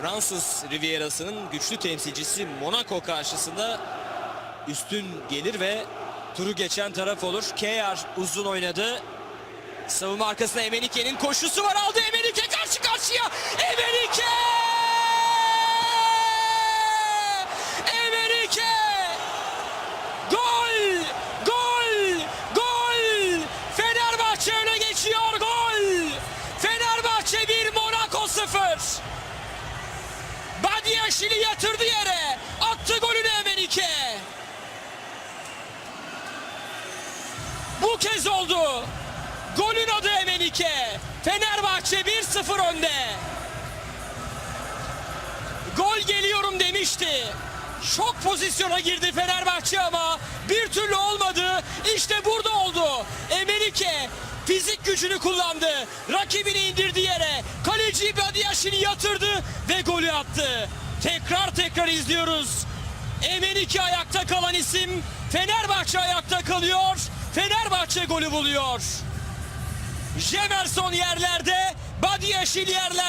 Fransız Riviera'sının güçlü temsilcisi Monaco karşısında üstün gelir ve turu geçen taraf olur. Keyar uzun oynadı. Savunma arkasında Emenike'nin koşusu var. Aldı Emenike karşı karşıya. Emenike! Emenike! Gol! Gol! Gol! Fenerbahçe öne geçiyor. Gol! Fenerbahçe 1 Monaco 0. Badiaşili yatırdı yere. Attı golünü Emenike. Bu kez oldu. Golün adı Emenike. Fenerbahçe 1-0 önde. Gol geliyorum demişti. Şok pozisyona girdi Fenerbahçe ama bir türlü olmadı. İşte burada oldu. Emenike fizik gücünü kullandı. Rakibini indirdi yere. Badiaşini yatırdı ve golü attı. Tekrar tekrar izliyoruz. Emenike ayakta kalan isim. Fenerbahçe ayakta kalıyor. Fenerbahçe golü buluyor. Jemerson yerlerde, Badiaşil yerlerde.